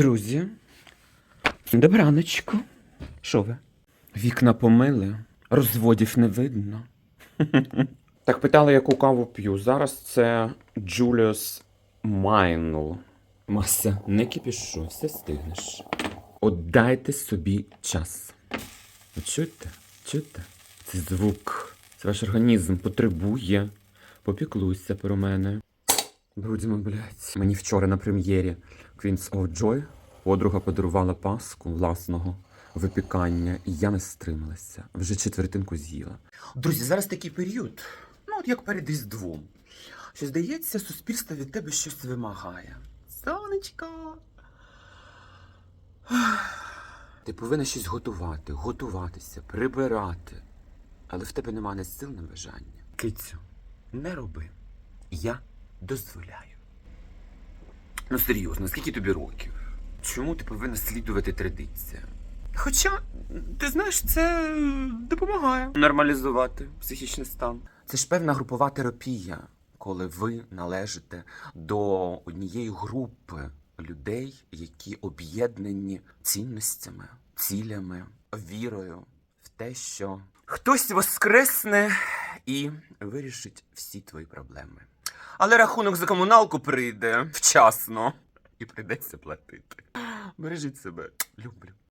Друзі, добраночку. Що ви? Вікна помили, розводів не видно. Так питали, яку каву п'ю. Зараз це Джуліус Майнл. Мася, не кипішу, все стигнеш. От дайте собі час. Ви чуєте? Чуєте? Це звук. Це ваш організм потребує. Попіклуйся про мене. Будьмо, блядь. Мені вчора на прем'єрі Queens of Joy подруга подарувала паску власного випікання, і я не стрималася. Вже четвертинку з'їла. Друзі, зараз такий період, ну от як перед Різдвом, що здається, суспільство від тебе щось вимагає. Сонечко. Ти повинна щось готувати, готуватися, прибирати. Але в тебе немає сил, ні бажання. Кицю, не роби. Я дозволяю. Ну серйозно, скільки тобі років? Чому ти повинна слідувати традиціям? Хоча, ти знаєш, це допомагає нормалізувати психічний стан. Це ж певна групова терапія, коли ви належите до однієї групи людей, які об'єднані цінностями, цілями, вірою в те, що хтось воскресне і вирішить всі твої проблеми. Але рахунок за комуналку прийде вчасно і прийдеться платити. Бережіть себе, люблю.